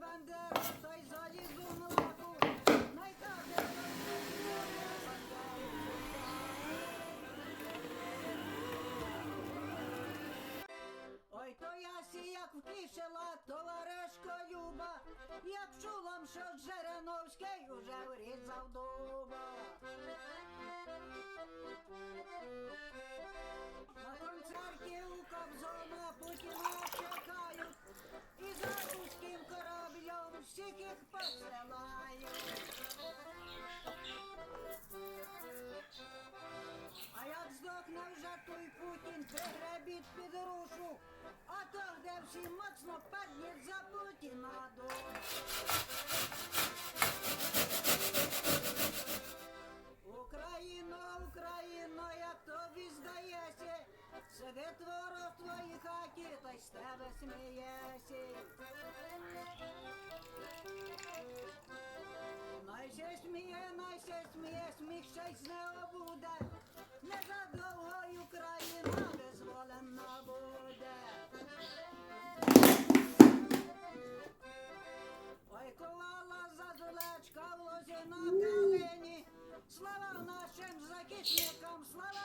Бандера, та й залізу на лапу. Найкаже, Ой, то я сі як втішила, товаришко Люба, як чулам, що Жириновський уже врізав дуба. Кораблем всіх. А як здохне вже той Путін, пригребіть під рушу, а то де всі моцно паднуть за Путіна. Україно, Україно, як тобі здається, сидить ворог в твоїй хаті, та й з тебе сміється. Щось не обуде, незадовго й Україна визволена буде. Ой, ковала задулечка в лозі на калині, слава нашим захисникам, слава